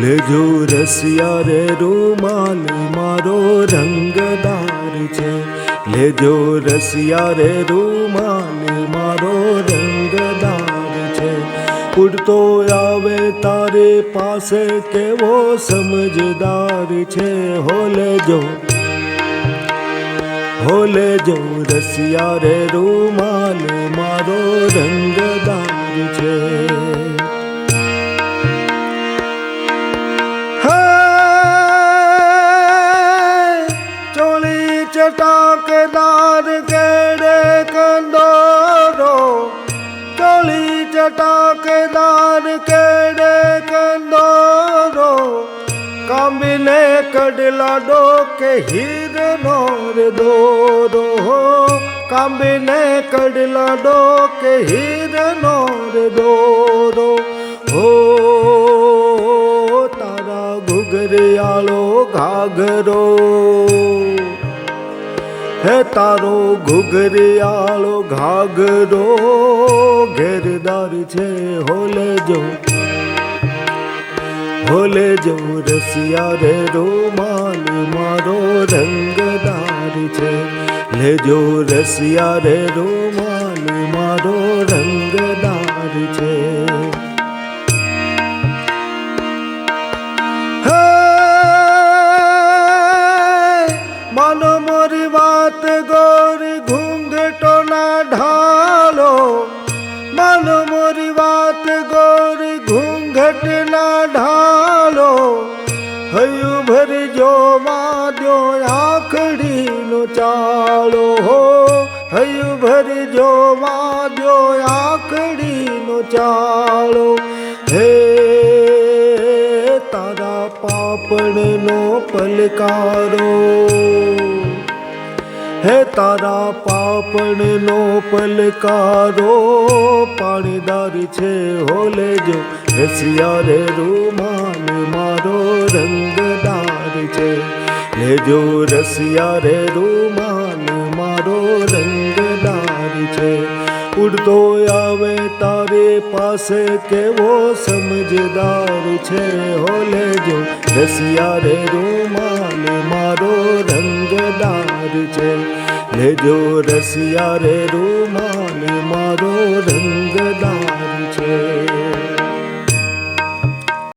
લેજો રસિયા રે રૂમાલ મારો રંગદાર છે લેજો રસિયા રે રૂમાલ મારો રંગદાર છે ઉડતો આવે તારે પાસે કેવો સમજદાર છે હો લેજો હો લેજો રસિયા રે રૂમાલ મારો રંગદાર ਚਟਾਕਦਾਰ ਕਿਹੜੇ ਕੰਦੋਰੋ? ਕਲੀ ਚਟਾਕਦਾਰ ਕਿਹੜੇ ਕੰਦੋਰੋ? ਕੰਬਲੇ ਕਡਲਾ ਡੋਕੇ ਹੀਰ ਨੋਰ ਦੋਰੋ। ਕੰਬਲੇ ਕਡਲਾ ਡੋਕੇ ਹੀਰ ਨੋਰ ਦੋਰੋ। ਹੋ ਤਾਰਾ ਘੁਗਰਿਆਲੋ ਘਾਗਰੋ। હે તારો ઘુઘરિયાળો ઘાઘરો, ઘેરદાર છે હોલે જો હોલે જો રસિયા રે રૂમાલ, મારો રંગદાર છે. લેજો રસિયા રે રૂમાલ, મારો રંગદાર છે. ઢાલો માનો મોરી વાત ગોરી ઘૂંઘટ ના ઢાલો હયું ભરજો માદ્યો આખડીનો ચાલો હો હયું ભરજો માદ્યો આખડીનો ચાલો હે તારા પાપણનો પલકારો હે તારા પાપણનો પલકારો પાણીદાર છે હો લેજો રસિયા રે રૂમાલ, મારો રંગદાર છે. લેજો રસિયા રે રૂમાલ, મારો રંગદાર છે. ઉડતો આવે તારે પાસે કેવો સમજદાર છે હો લેજો રસિયા રે રૂમાલ, મારો રંગદાર છે. લેજો રસિયા રે રૂમાલ મારો રંગદાર